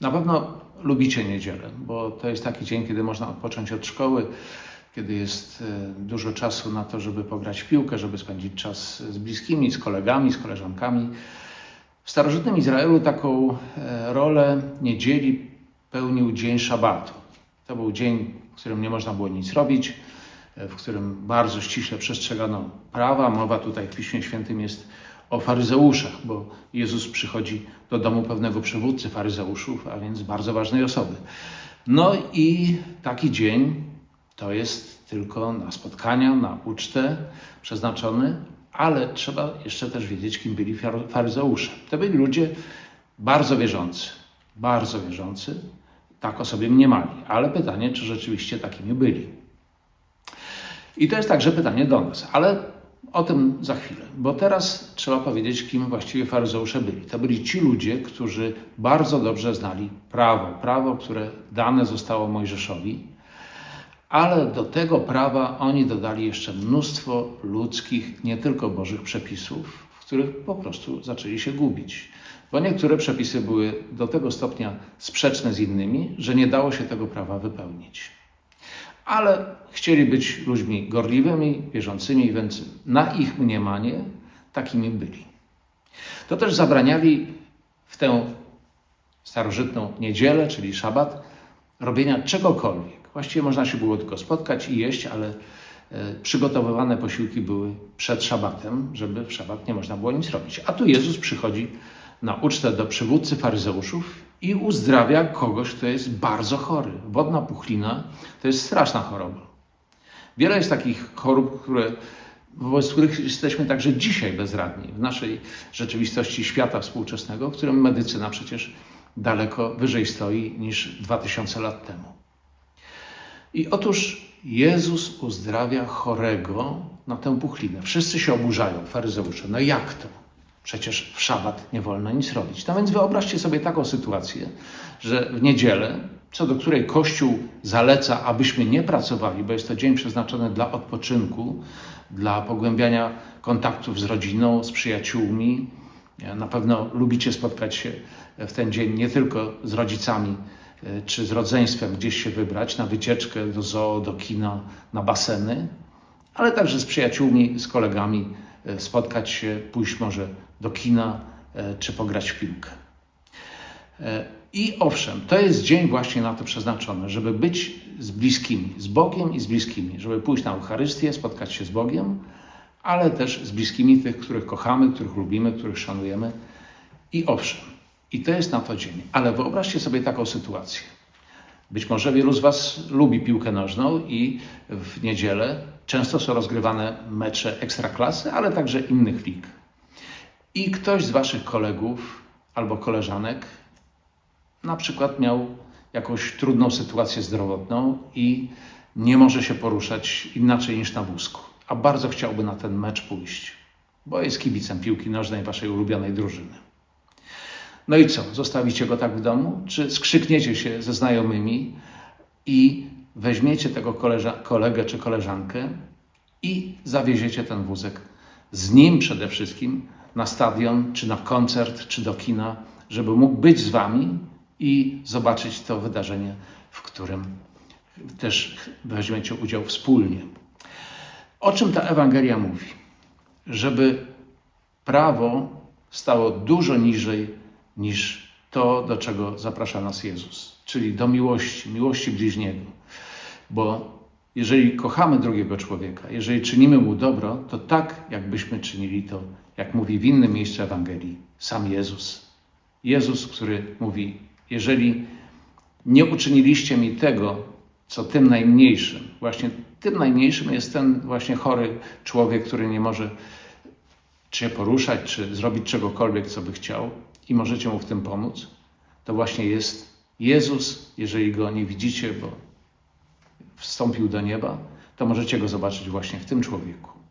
Na pewno lubicie niedzielę, bo to jest taki dzień, kiedy można odpocząć od szkoły, kiedy jest e, dużo czasu na to, żeby pograć w piłkę, żeby spędzić czas z bliskimi, z kolegami, z koleżankami. W starożytnym Izraelu taką e, rolę niedzieli pełnił dzień szabatu. To był dzień, w którym nie można było nic robić, e, w którym bardzo ściśle przestrzegano prawa. Mowa tutaj w Piśmie Świętym jest o faryzeuszach, bo Jezus przychodzi do domu pewnego przywódcy faryzeuszów, a więc bardzo ważnej osoby. No i taki dzień to jest tylko na spotkania, na ucztę przeznaczony, ale trzeba jeszcze też wiedzieć, kim byli far- faryzeusze. To byli ludzie bardzo wierzący, bardzo wierzący, tak o sobie mniemali, ale pytanie, czy rzeczywiście takimi byli. I to jest także pytanie do nas, ale o tym za chwilę, bo teraz trzeba powiedzieć, kim właściwie faryzeusze byli. To byli ci ludzie, którzy bardzo dobrze znali prawo, prawo, które dane zostało Mojżeszowi, ale do tego prawa oni dodali jeszcze mnóstwo ludzkich, nie tylko bożych przepisów, w których po prostu zaczęli się gubić. Bo niektóre przepisy były do tego stopnia sprzeczne z innymi, że nie dało się tego prawa wypełnić ale chcieli być ludźmi gorliwymi, wierzącymi, więc na ich mniemanie takimi byli. To też zabraniali w tę starożytną niedzielę, czyli szabat, robienia czegokolwiek. Właściwie można się było tylko spotkać i jeść, ale e, przygotowywane posiłki były przed szabatem, żeby w szabat nie można było nic robić. A tu Jezus przychodzi na ucztę do przywódcy faryzeuszów i uzdrawia kogoś, kto jest bardzo chory. Wodna puchlina to jest straszna choroba. Wiele jest takich chorób, które, wobec których jesteśmy także dzisiaj bezradni w naszej rzeczywistości świata współczesnego, w którym medycyna przecież daleko wyżej stoi niż 2000 lat temu. I otóż Jezus uzdrawia chorego na tę puchlinę. Wszyscy się oburzają, faryzeusze. No jak to? Przecież w szabat nie wolno nic robić. No więc wyobraźcie sobie taką sytuację, że w niedzielę, co do której Kościół zaleca, abyśmy nie pracowali, bo jest to dzień przeznaczony dla odpoczynku, dla pogłębiania kontaktów z rodziną, z przyjaciółmi. Na pewno lubicie spotkać się w ten dzień nie tylko z rodzicami e, czy z rodzeństwem, gdzieś się wybrać na wycieczkę do zoo, do kina, na baseny, ale także z przyjaciółmi, z kolegami spotkać się, pójść może do kina e, czy pograć w piłkę. E, I owszem, to jest dzień właśnie na to przeznaczony, żeby być z bliskimi, z Bogiem i z bliskimi, żeby pójść na Eucharystię, spotkać się z Bogiem, ale też z bliskimi tych, których kochamy, których lubimy, których szanujemy. I owszem, i to jest na to dzień. Ale wyobraźcie sobie taką sytuację. Być może wielu z Was lubi piłkę nożną i w niedzielę często są rozgrywane mecze ekstraklasy, ale także innych lig. I ktoś z Waszych kolegów albo koleżanek na przykład miał jakąś trudną sytuację zdrowotną i nie może się poruszać inaczej niż na wózku, a bardzo chciałby na ten mecz pójść, bo jest kibicem piłki nożnej Waszej ulubionej drużyny. No i co? Zostawicie go tak w domu? Czy skrzykniecie się ze znajomymi i weźmiecie tego kolegę czy koleżankę i zawieziecie ten wózek z nim przede wszystkim na stadion, czy na koncert, czy do kina, żeby mógł być z wami i zobaczyć to wydarzenie, w którym też weźmiecie udział wspólnie. O czym ta Ewangelia mówi? Żeby prawo stało dużo niżej niż to, do czego zaprasza nas Jezus, czyli do miłości, miłości bliźniego. Bo jeżeli kochamy drugiego człowieka, jeżeli czynimy mu dobro, to tak, jakbyśmy czynili to, jak mówi w innym miejscu Ewangelii, sam Jezus. Jezus, który mówi: Jeżeli nie uczyniliście mi tego, co tym najmniejszym, właśnie tym najmniejszym jest ten właśnie chory człowiek, który nie może się poruszać, czy zrobić czegokolwiek, co by chciał, i możecie mu w tym pomóc, to właśnie jest Jezus, jeżeli go nie widzicie, bo wstąpił do nieba, to możecie go zobaczyć właśnie w tym człowieku.